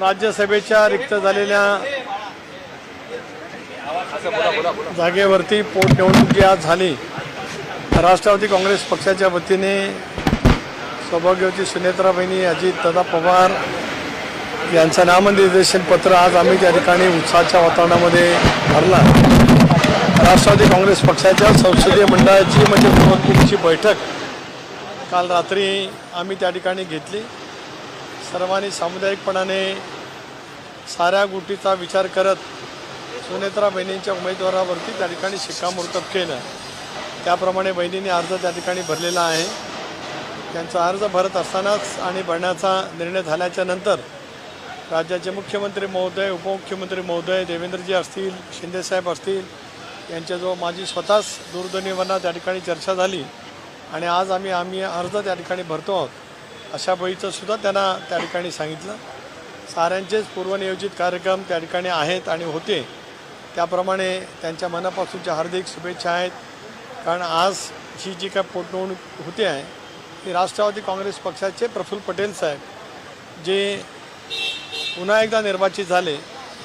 राज्यसभेच्या रिक्त झालेल्या जागेवरती पोटनिवडणूक जी आज झाली. राष्ट्रवादी काँग्रेस पक्षाच्या वतीने सौभाग्यवती सुनेत्रा बहिणी अजित दादा पवार यांचं नामनिर्देशन पत्र आज आम्ही त्या ठिकाणी उत्साहाच्या वातावरणामध्ये भरला राष्ट्रवादी काँग्रेस पक्षाच्या संसदीय मंडळाची म्हणजे निवडणुकीची बैठक काल रात्री आम्ही त्या ठिकाणी घेतली. सर्वांनी सामुदायिकपणाने साऱ्या गोष्टीचा विचार करत सुनेत्रा बहिणींच्या उमेदवारावरती त्या ठिकाणी शिक्कामोर्तब केलं. त्याप्रमाणे बहिणींनी अर्ज त्या ठिकाणी भरलेला आहे. त्यांचा अर्ज भरत असतानाच आणि भरण्याचा निर्णय झाल्याच्यानंतर राज्याचे मुख्यमंत्री महोदय उपमुख्यमंत्री महोदय देवेंद्रजी असतील शिंदेसाहेब असतील यांच्याजवळ माझी स्वतःच दूरध्वनीवरनं त्या ठिकाणी चर्चा झाली. आणि आज आम्ही आम्ही अर्ज त्या ठिकाणी भरतो आहोत. अशा बळीचं सुद्धा त्यांना त्या ठिकाणी सांगितलं. साऱ्यांचेच पूर्वनियोजित कार्यक्रम त्या ठिकाणी आहेत आणि होते. त्याप्रमाणे त्यांच्या मनापासूनच्या हार्दिक शुभेच्छा आहेत. कारण आज ही जी काय पोटनिवडणूक होते आहे ती राष्ट्रवादी काँग्रेस पक्षाचे प्रफुल्ल पटेल साहेब जे पुन्हा एकदा निर्वाचित झाले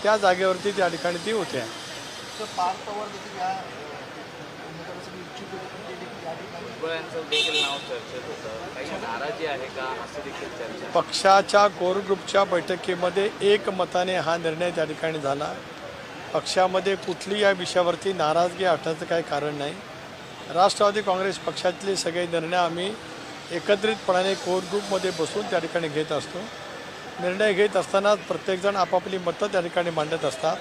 त्या जागेवरती त्या ठिकाणी ती होते आहे तर पार्थ पवार देखील या अं, उमेदवारासाठी इच्छुक होते पण ते देखील या ठिकाणी भुजबळांचं देखील नाव चर्चेत होतं. काही नाराजी आहे का? असं देखील चर्चा. पक्षाच्या कोर ग्रुपच्या बैठकीमध्ये एक मताने हा निर्णय त्या ठिकाणी झाला. पक्षामध्ये कुठली या विषयावरती नाराजगी असण्याचं काही कारण नाही. राष्ट्रवादी काँग्रेस पक्षातले सगळे निर्णय आम्ही एकत्रितपणाने कोर ग्रुपमध्ये बसून त्या ठिकाणी घेत असतो. निर्णय घेत असताना प्रत्येकजण आपापली मतं त्या ठिकाणी मांडत असतात.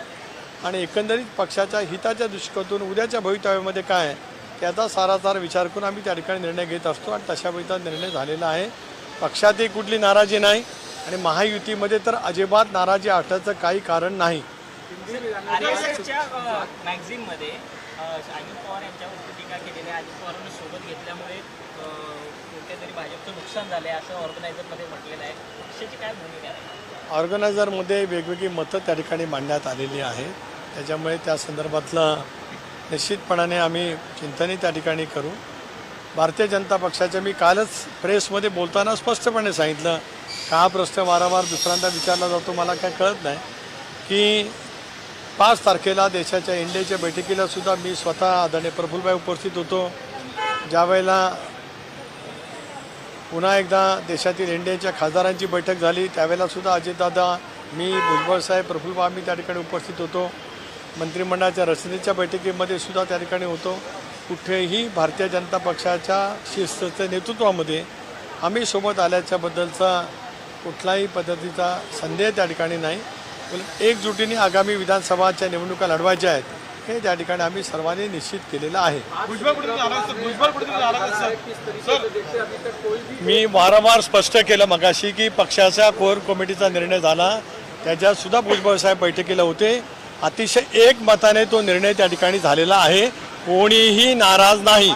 आणि एकंदरीत पक्षाच्या हिताच्या दृष्टिकोनातून उद्याच्या भवितव्यामध्ये काय आहे? त्याचा सारासार विचार करून आम्ही त्या ठिकाणी निर्णय घेत असतो आणि तशा पद्धतीचा निर्णय झालेला आहे. पक्षातही कुठली नाराजी नाही आणि महायुतीमध्ये तर अजिबात नाराजी असण्याचं काही कारण नाही. आरएसएसच्या मॅगझिनमध्ये अ, अजित पवार यांच्यावरती टीका केलेली आहे. अजित पवारांना सोबत घेतल्यामुळे अ, कुठेतरी भाजपचं नुकसान झालंय असं ऑर्गनायझरमध्ये म्हटलेलं आहे. पक्षाची काय भूमिका आहे? ऑर्गनायझरमध्ये वेगवेगळी मतं त्या ठिकाणी मांडण्यात आलेली आहेत त्याच्यामुळे त्या संदर्भातलं निश्चितपणाने आम्ही चिंतनही त्या ठिकाणी करू. भारतीय जनता पक्षाच्या मी कालच प्रेसमध्ये बोलताना स्पष्टपणे सांगितलं. का हा प्रश्न वारंवार दुसऱ्यांदा विचारला जातो मला काय कळत नाही. की पाच तारखेला देशाच्या इंडियाच्या बैठकीला सुद्धा मी स्वतः आदरणीय प्रफुल्लभाई उपस्थित होतो. ज्यावेळेला पुन्हा एकदा देशातील इंडियाच्या खासदारांची बैठक झाली त्यावेळेला सुद्धा अजितदादा मी भुजबळ साहेब प्रफुल्ल आम्ही त्या ठिकाणी उपस्थित होतो. मंत्रिमंडळाच्या रचनेच्या बैठकीमध्ये सुद्धा त्या ठिकाणी होतो. कुठेही भारतीय जनता पक्षाच्या शिस्तच्या नेतृत्वामध्ये आम्ही सोबत आल्याच्याबद्दलचा कुठलाही पद्धतीचा संदेह त्या ठिकाणी नाही. एकजुटीने आगामी विधानसभाच्या निवडणुका लढवायच्या आहेत हे त्या ठिकाणी आम्ही सर्वांनी निश्चित केलेलं आहे. मी वारंवार स्पष्ट केलं मगाशी की पक्षाच्या कोर कमिटीचा निर्णय झाला. त्याच्यात सुद्धा भुजबळ साहेब बैठकीला होते. अतिशय एक मताने तो निर्णय त्या ठिकाणी झालेला आहे. कोणीही नाराज नाही.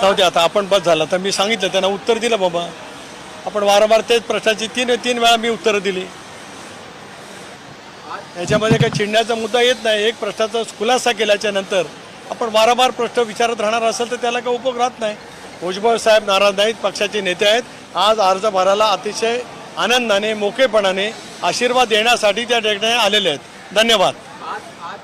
जाऊ दे आता आपण बस झालं. तर मी सांगितलं त्यांना उत्तर दिलं बाबा. आपण वारंवार तेच प्रश्नाची तीन तीन वेळा मी उत्तरं दिली. याच्यामध्ये काही चिडण्याचा मुद्दा येत नाही. एक प्रश्नाचा खुलासा केल्याच्यानंतर आपण वारंवार प्रश्न विचारत राहणार असेल तर त्याला काही उपयोग राहत नाही. भुजबळ साहेब नाराज नाहीत पक्षाचे नेते आहेत. आज अर्ज भरायला अतिशय आनंदाने मोकेपणाने आशीर्वाद देण्यासाठी त्या ठिकाणी आलेले आहेत. धन्यवाद. आज आज